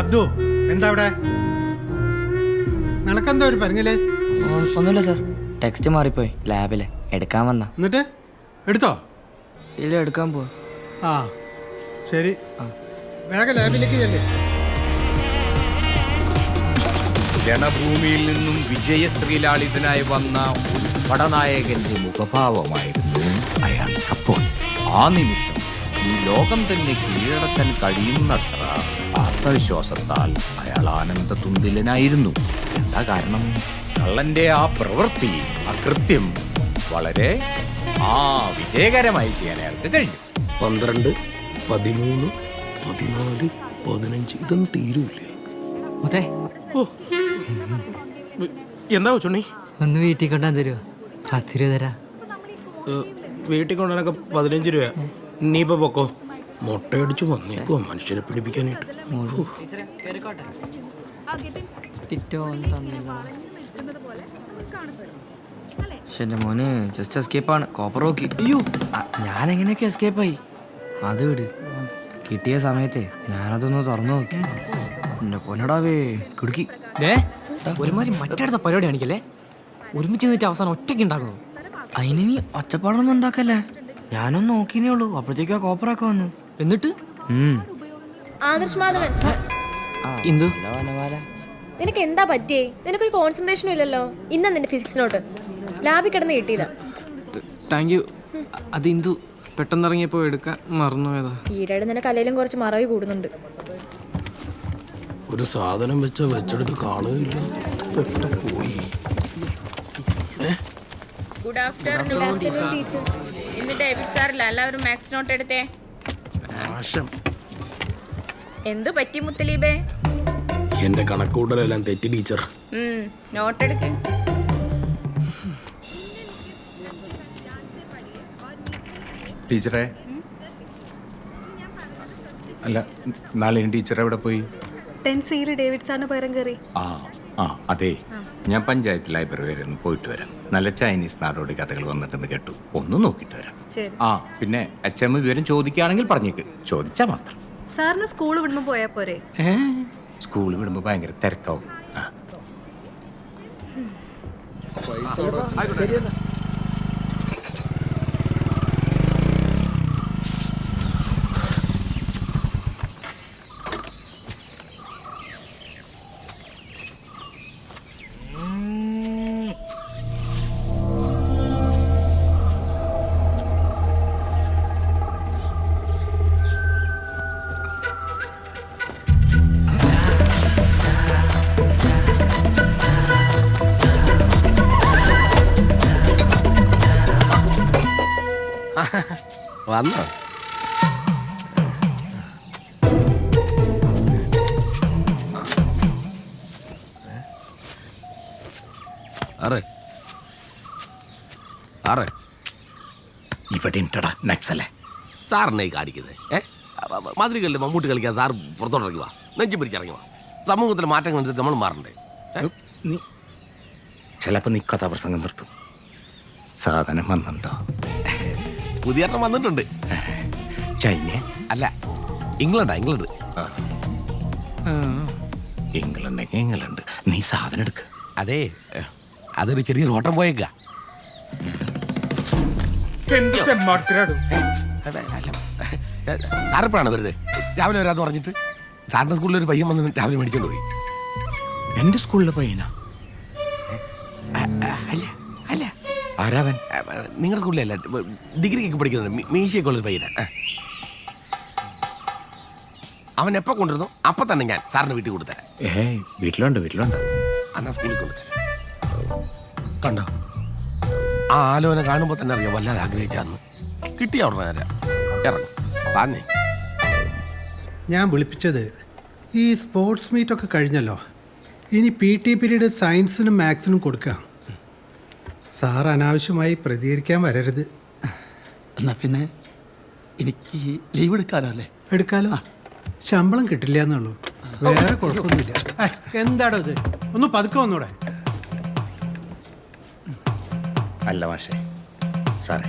അബ്ദു എന്താ അവിടെ? നിനക്കെന്താ ഒരു പരങ്ങൽ? ഒന്നുമില്ല സാർ. ടെക്സ്റ്റ് മാറിപ്പോയി. ലാബിൽ എടുക്കാൻ വന്ന. എന്നിട്ട്? എടുത്തോ? ഇല്ല എടുക്കാൻ പോ ആ ശരി. വേഗം ലാബിലേക്ക് ചെല്ലേ. ജനഭൂമിയിൽ നിന്നും വിജയശ്രീലാളിതനായി വന്ന പടനായകന്റെ മുഖഭാവമായിരുന്നു അയാൾ. അപ്പോൾ ആ നിമിഷം ഈ ലോകം തന്നെ കീഴടക്കാൻ കഴിയുന്നത്ര ആത്മവിശ്വാസത്താൽ അയാൾ ആനന്ദ തുന്തിലനായിരുന്നു എന്താ കാരണം? കള്ളന്റെ ആ പ്രവൃത്തി ആ കൃത്യം വളരെ ആ വിജയകരമായി ചെയ്യാൻ അയാൾക്ക് കഴിഞ്ഞു. പന്ത്രണ്ട് പതിമൂന്ന് പതിനാല് പതിനഞ്ച് ഇതൊന്നും തീരൂലേ അതെ എന്താ ചുണ്ണി? ഒന്ന് വീട്ടിൽ കൊണ്ടാൻ തരുമോ പത്ത് രൂപ തരാ. വീട്ടിൽ കൊണ്ടുവനൊക്കെ പതിനഞ്ച് രൂപ നീ ഇപ്പൊ പൊക്കോ. മുട്ടയടിച്ച് വന്നേക്കോ മനുഷ്യരെ പിടിപ്പിക്കാനായിട്ട്. എന്റെ മോന് ജസ്റ്റ് എസ്കേപ്പാണ് കോപ്പർ നോക്കി. അയ്യോ ഞാൻ എങ്ങനെയൊക്കെ എസ്കേപ്പായി അത് വിട്. കിട്ടിയ സമയത്തെ ഞാനതൊന്ന് തുറന്നു നോക്കി. എന്നെ പൊന്നടാവേ കിടുക്കി. ദേ ഒരുമാതിരി മറ്റടുത്ത പരിപാടി കാണിക്കല്ലേ? ഒരുമിച്ച് നിന്നിട്ട് അവസാനം ഒറ്റയ്ക്ക് ഉണ്ടാക്കുന്നു. അതിന് നീ ഒച്ചപ്പാടൊന്നും ഉണ്ടാക്കല്ലേ? ഞാനൊന്ന് നോക്കിയേ ഉള്ളൂ അപ്പോഴത്തേക്കും ആ കോപ്പറൊക്കെ വന്നു. എന്നിട്ട്? ആദർശ് മാധവൻ. ഇന്ദു നിനക്ക് എന്താ പറ്റിയേ? നിനക്കൊരു കോൺസെൻട്രേഷനും ഇല്ലല്ലോ. ഇന്ന നിന്റെ ഫിസിക്സ് നോട്ട്. ലാബിൽ കിടന്ന് കിട്ടിയതാ. താങ്ക് യു അത് ഇന്ദു പെട്ടെന്ന് ഇറങ്ങിയപ്പോൾ എടുക്കാൻ മറന്നുപോയതാ. ഈയിടെ നിനക്ക് അല്ലെങ്കിലും കുറച്ച് മറവി കൂടുന്നുണ്ട്. ഒരു സാധനം വെച്ച വെച്ചെടുത്ത് കാണുകയില്ല. പോയി. ഗുഡ് ആഫ്റ്റർനൂൺ ടീച്ചർ ഇന്ന് ഡേവിഡ് സാറില്ല? എല്ലാവരും മാത്സ് നോട്ട് എടുത്തേ. എന്തു പറ്റി മുത്തലീബേ? എന്റെ കണക്കൂട്ടലെല്ലാം തെറ്റി ടീച്ചർ. നോട്ട് എടുക്ക്. ടീച്ചറെ. അല്ല നാളെ ടീച്ചർ എവിടെ പോയി? ടെൻ സിയിൽ ഡേവിഡ് സാറിന് പകരം കയറി ആ ആ അതെ. ഞാൻ പഞ്ചായത്ത് ലൈബ്രറി വരെ ഒന്ന് പോയിട്ട് വരാം. നല്ല ചൈനീസ് നാടോടി കഥകൾ വന്നിട്ടെന്ന് കേട്ടു. ഒന്ന് നോക്കിയിട്ട് വരാം. ആ പിന്നെ അച്ഛമ്മ വിവരം ചോദിക്കുകയാണെങ്കിൽ പറഞ്ഞേക്ക്. ചോദിച്ചാൽ മാത്രം. സാറിന് സ്കൂൾ വിടുമ്പോൾ പോയാൽ പോരെ? സ്കൂൾ വിടുമ്പോൾ ഭയങ്കര തിരക്കാവും. ആ. വന്നോ? അറേ അറേ ഇവിടെ ഇട്ടടാ നക്സലേ സാറിനെ കാണിക്കുന്നത് ഏ? മധുരകളിൽ മമ്മൂട്ടി കളിക്കാൻ സാർ പുറത്തോട്ടിറങ്ങി വാ. നെഞ്ചി പിടിച്ചിറങ്ങി വാ. സമൂഹത്തിലെ മാറ്റങ്ങൾ അനുസരിച്ച് നമ്മൾ മാറണ്ടേ? ചിലപ്പോൾ നീ കഥാപ്രസംഗം നിർത്തും. സാധനം വന്നുണ്ടോ പുതിയ വന്നിട്ടുണ്ട്. ചൈന അല്ല ഇംഗ്ലണ്ടാ ഇംഗ്ലണ്ട്. England England. നീ സാധനം എടുക്ക. അതെ അതൊരു ചെറിയ ഓട്ടം പോയേക്കാ. സാറിപ്പോഴാണ് വെറുതെ? രാവിലെ വരാന്ന് പറഞ്ഞിട്ട് സാറിന്റെ സ്കൂളിൽ ഒരു പയ്യൻ വന്ന് രാവിലെ മേടിച്ചോണ്ട് പോയി. എന്റെ സ്കൂളിലെ പയ്യനാ? ആരാവൻ? നിങ്ങളുടെ സ്കൂളിലല്ല ഡിഗ്രിക്കൊക്കെ പഠിക്കുന്നുണ്ട്. മീശയൊക്കെ ഉള്ളൊരു പയ്യനാ. അവൻ എപ്പോൾ കൊണ്ടിരുന്നു അപ്പൊ തന്നെ ഞാൻ സാറിന് വീട്ടിൽ കൊടുത്തരാം ഏയ് വീട്ടിലുണ്ട് വീട്ടിലുണ്ട്. അന്നാ സ്കൂളിൽ കൊണ്ടുതരാം. കണ്ടോ? ആ ആലോചന കാണുമ്പോൾ തന്നെ അറിയാം വല്ലാതെ ആഗ്രഹിച്ചാന്ന്. കിട്ടിയ ഉടനെ തരാം. ഇറങ്ങും. വാന്നേ ഞാൻ വിളിപ്പിച്ചത് ഈ സ്പോർട്സ് മീറ്റൊക്കെ കഴിഞ്ഞല്ലോ. ഇനി പി ടി പീരീഡ് സയൻസിനും മാത്സിനും കൊടുക്കാം. സാർ അനാവശ്യമായി പ്രതികരിക്കാൻ വരരുത്. എന്നാ പിന്നെ എനിക്ക് ലീവ് എടുക്കാലോ അല്ലേ? എടുക്കാലോ? ശമ്പളം കിട്ടില്ല എന്നുള്ളൂ. വേറെ കുഴപ്പമൊന്നുമില്ല. എന്താടോ ഇത്? ഒന്ന് പതുക്കെ വന്നൂടെ. അല്ല മാഷേ സാറേ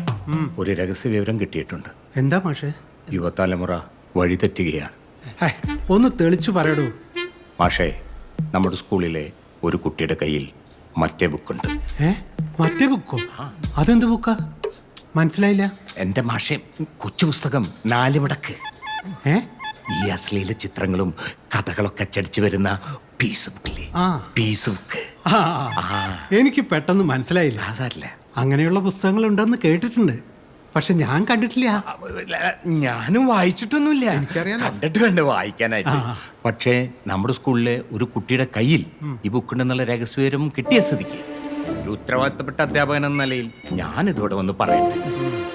ഒരു രഹസ്യ വിവരം കിട്ടിയിട്ടുണ്ട്. എന്താ മാഷേ? യുവതലമുറ വഴിതെറ്റുകയാണ്. ഒന്ന് തെളിച്ചു പറയടൂ. മാഷേ നമ്മുടെ സ്കൂളിലെ ഒരു കുട്ടിയുടെ കയ്യിൽ മറ്റേ ബുക്കുണ്ട്. ഏ? മറ്റേ ബുക്കോ? അതെന്ത് ബുക്കാ? മനസ്സിലായില്ല. എന്റെ മാഷേ കൊച്ചു പുസ്തകം നാല് മടക്ക് ഏ? ഈ അശ്ലീല ചിത്രങ്ങളും കഥകളൊക്കെ അച്ചടിച്ചു വരുന്ന പീസ് ബുക്കില്ലേ? ആ. Piece book. ആ, എനിക്ക് പെട്ടെന്ന് മനസ്സിലായില്ല. അങ്ങനെയുള്ള പുസ്തകങ്ങൾ ഉണ്ടെന്ന് കേട്ടിട്ടുണ്ട്. പക്ഷെ ഞാൻ കണ്ടിട്ടില്ല. ഞാനും വായിച്ചിട്ടൊന്നുമില്ല. എനിക്കറിയാം കണ്ടിട്ട് വേണ്ട വായിക്കാനായിട്ട്. പക്ഷേ നമ്മുടെ സ്കൂളിലെ ഒരു കുട്ടിയുടെ കയ്യിൽ ഈ ബുക്കുണ്ടെന്നുള്ള രഹസ്യവരും കിട്ടിയ സ്ഥിതിക്ക് ഒരു ഉത്തരവാദിത്തപ്പെട്ട അധ്യാപകൻ എന്ന നിലയിൽ ഞാൻ ഇതോടെ വന്ന് പറയട്ടെ.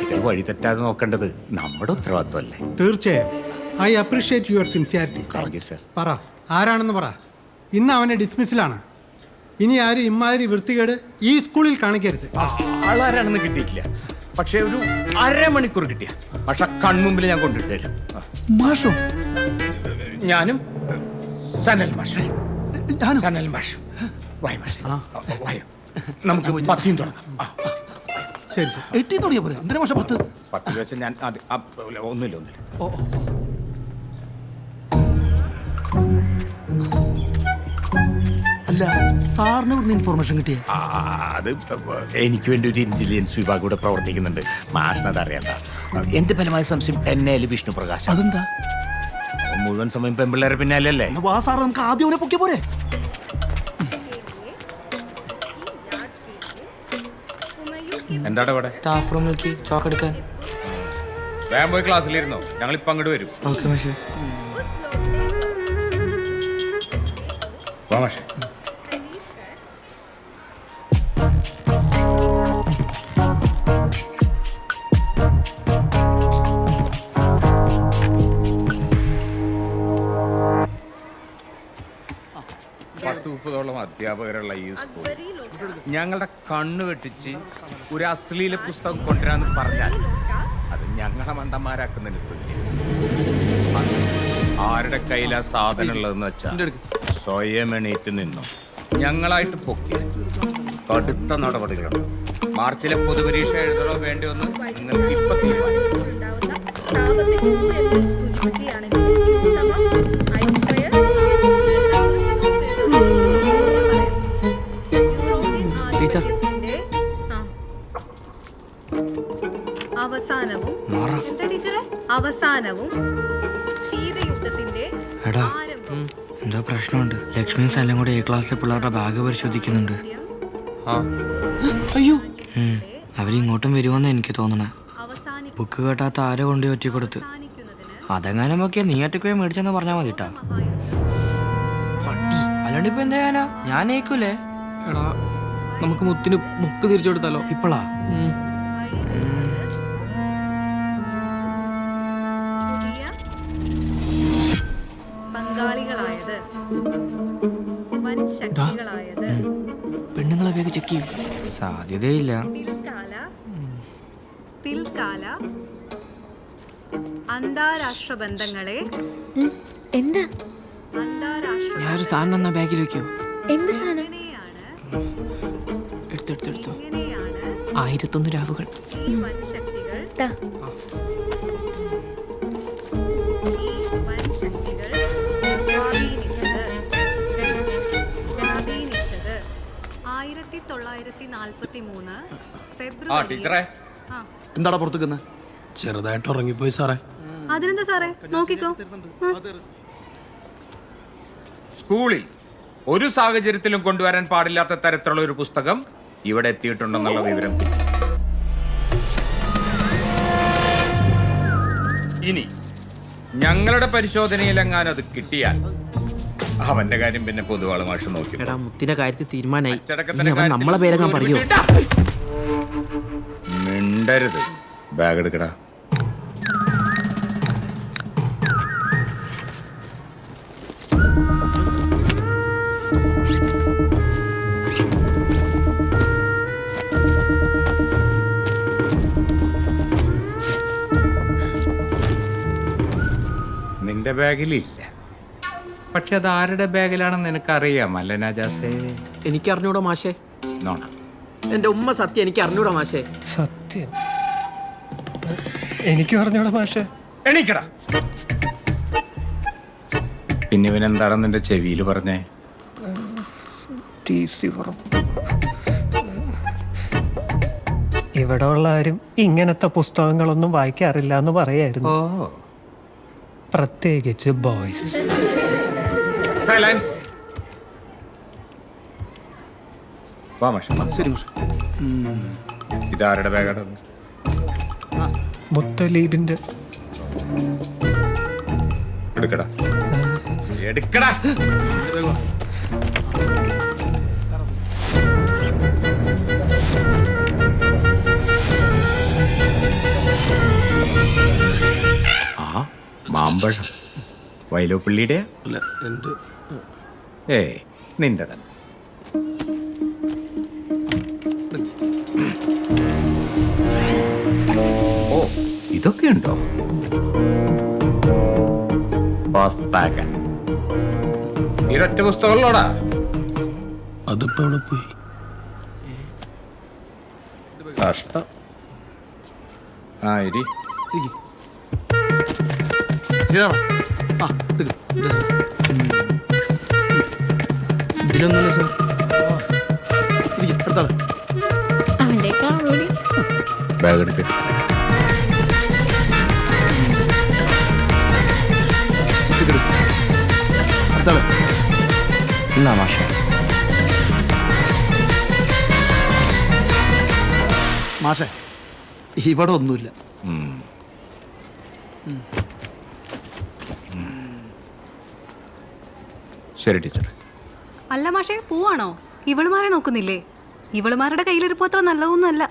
ഇതിൽ വഴി തെറ്റാതെ നോക്കേണ്ടത് നമ്മുടെ ഉത്തരവാദിത്തമല്ലേ തീർച്ചയായും. I appreciate your sincerity. Sir പറ ആരാണെന്ന് പറ. ഇന്ന് അവനെ ഡിസ്മിസിലാണ്. ഇനി ആരും ഇമാതിരി വൃത്തികേട് ഈ സ്കൂളിൽ കാണിക്കരുത്. ആളാരാണെന്ന് കിട്ടിയിട്ടില്ല. പക്ഷേ ഒരു അരമണിക്കൂർ കിട്ടിയ. പക്ഷെ കൺമുമ്പിൽ ഞാൻ കൊണ്ടിട്ട് തരും. മാഷോ? ഞാനും സനൽ മാഷ്. സനൽ മാഷ്. വായ മാഷ്. വായോ. നമുക്ക് പത്തിയും തുടങ്ങാം. ശരി എട്ടി തുടങ്ങിയ പോലെ എന്തിനാ മാഷ പത്ത്? പത്ത് വെച്ച് ഞാൻ ആ, ഒന്നുമില്ല ഒന്നുമില്ല. ഓ. അല്ല സാറിന് ഇവിടുന്ന് ഇൻഫോർമേഷൻ കിട്ടിയേ? ആ, അത് എനിക്ക് വേണ്ടി ഒരു ഇന്റലിജൻസ് വിഭാഗം ഇവിടെ പ്രവർത്തിക്കുന്നുണ്ട്. മാഷിനത് അറിയണ്ട. എന്റെ ഫലമായ സംശയം എന്നെ വിഷ്ണു പ്രകാശ്? അതെന്താ? മുഴുവൻ സമയം പെമ്പിള്ളേരെ പിന്നാലല്ലേ എന്നാ വാ സാറ് നമുക്ക് ആദ്യം അവനെ പൊക്കിയ പോരെ? എന്താണ് ഇവിടെ സ്റ്റാഫ് റൂമിലേക്ക് ചോക്ക് എടുക്കാൻ. വേഗം പോയി ക്ലാസ്സിലിരുന്നോ. ഞങ്ങൾ ഇപ്പൊ അങ്ങോട്ട് വരും. ഓക്കെ മാഷേ. വാ മാഷേ. മുപ്പതോളം അധ്യാപകരുള്ള ഈ സ്കൂൾ. ഞങ്ങളുടെ കണ്ണു വെട്ടിച്ച് ഒരു അശ്ലീല പുസ്തകം കൊണ്ടുവരാന്ന് പറഞ്ഞാൽ അത് ഞങ്ങളെ മണ്ടന്മാരാക്കുന്നതിന് തുല്യം. ആരുടെ കയ്യിലാ സാധനം ഉള്ളതെന്ന് വെച്ചാൽ സ്വയം എണീറ്റ് നിന്നു. ഞങ്ങളായിട്ട് പൊക്കി. കടുത്ത നടപടികളുണ്ട് മാർച്ചിലെ പൊതുപരീക്ഷ എഴുതണോ വേണ്ടി വന്ന് നിങ്ങൾക്ക് ഇപ്പൊ തീരുമാനിക്കാം. അവസാനവും അവസാനവും ശീതയുദ്ധത്തിന്റെ എടാ ആരംഭം എന്തോ പ്രശ്നമുണ്ട്. ലക്ഷ്മി സ്ഥലം കൂടെ എ ക്ലാസ്സിലെ പിള്ളേരുടെ ബാഗ് പരിശോധിക്കുന്നുണ്ട്. അയ്യോ. അവരിങ്ങോട്ടും വരുമെന്ന് എനിക്ക് തോന്നണേ. ബുക്ക് കേട്ടാത്ത ആരോ കൊണ്ട് ഒറ്റ കൊടുത്ത് അതെങ്ങാനും ഒക്കെ നീ ഒറ്റയ്ക്ക് മേടിച്ചെന്ന് പറഞ്ഞാൽ മതി കേട്ടാ അല്ലാണ്ട് ഇപ്പൊ എന്താ ചെയ്യാനാ? ഞാൻ ഏക്കൂലേ എടാ നമുക്ക് മുത്തിന് ബുക്ക് തിരിച്ചു കൊടുത്താലോ? ഇപ്പളാ? ശക്തികളായത് പെണ്ണുങ്ങളെ വേഗം ചെക്ക് ചെയ്യും. സാധ്യതയില്ല. പിൽക്കാല പിൽക്കാല അന്താരാഷ്ട്ര ബന്ധങ്ങളെ. എന്താ? അന്താരാഷ്ട്ര ഞാനൊരു സാധനം എന്നാ ബാഗിൽ വെക്കോ. എന്ത് സാധനം? എടുത്തെടുത്തെടുത്തോ ആയിരത്തൊന്ന് രാവുകൾ. ശക്തികൾ തൊള്ളായിരത്തി നാൽപ്പത്തി മൂന്ന് ആ ഫെബ്രുവരി. ടീച്ചറെ. എന്താടാ പുറത്തുക്കുന്ന ചെറുതായിട്ട് ഉറങ്ങിപ്പോയി സാറേ. അതിനെന്താ സാറേ? നോക്കിക്കോ. ആ. സ്കൂളിൽ ഒരു സാഹചര്യത്തിലും കൊണ്ടുവരാൻ പാടില്ലാത്ത തരത്തിലുള്ള ഒരു പുസ്തകം ഇവിടെ എത്തിയിട്ടുണ്ടെന്നുള്ള വിവരം കിട്ടി. ഇനി ഞങ്ങളുടെ പരിശോധനയിലെങ്ങാനും അത് കിട്ടിയാൽ അവന്റെ കാര്യം പിന്നെ പൊതുവാൾ മാഷ് നോക്കി എടാ മുത്തിന്റെ കാര്യത്തിൽ ഇനി അവൻ നമ്മളെ പേരങ്ങാൻ പറയൂ. മിണ്ടരുത്. ബാഗ് എടുക്കടാ. നിന്റെ ബാഗിലില്ല പക്ഷെ അത് ആരുടെ ബാഗിലാണെന്ന് നിനക്കറിയാം അല്ല നജാസേ? എനിക്ക് അറിഞ്ഞൂടാ മാഷേ. നോണ. എന്റെ ഉമ്മ സത്യം എനിക്ക് അറിഞ്ഞൂടാ മാഷേ. സത്യം? എനിക്ക് അറിഞ്ഞൂടാ മാഷേ. എണീക്കടാ. പിന്നെ ഇവനെന്താണ് നിന്റെ ചെവിയിൽ പറഞ്ഞേ? ഇവിടെ ഉള്ള ആരും ഇങ്ങനത്തെ പുസ്തകങ്ങളൊന്നും വായിക്കാറില്ല എന്ന് പറയായിരുന്നു. ഓ. പ്രത്യേകിച്ച് ബോയ്സ്. സൈലൻസ് വാ മാഷ ശരി ഇതാരുടെ ബാഗാണ് മുത്തലീബിന്റെ എടുക്കടാ. എടുക്കടാ. ആ മാമ്പഴം. വൈലോപ്പിള്ളിയുടെ അല്ല എന്റെ ഏ നിന്റെ തന്നെ. ഓ ഇതൊക്കെ ഉണ്ടോ? ഇരട്ട പുസ്തകങ്ങളോടാ അതിപ്പോ അവിടെ പോയി? കഷ്ടം. ആ ഇരി. ആ എടുക്ക്. ഇതാ സാർ. ഇതിലൊന്നുമില്ല സാർ ഇരിക്ക്, അടുത്ത ആൾ. അവന്റെ കാണൂടി ബാഗ് എടുക്ക് ഇരിക്ക്, ഇരിക്ക്. അടുത്ത ആൾ. എന്നാ മാഷേ മാഷെ ഇവിടെ ഒന്നുമില്ല ഉം. ശരി ടീച്ചർ. അല്ല മാഷേ പോവാണോ? ഇവളുമാരെ നോക്കുന്നില്ലേ? ഇവളുമാരുടെ കയ്യിലിരിപ്പോ അത്ര നല്ലതൊന്നും അല്ല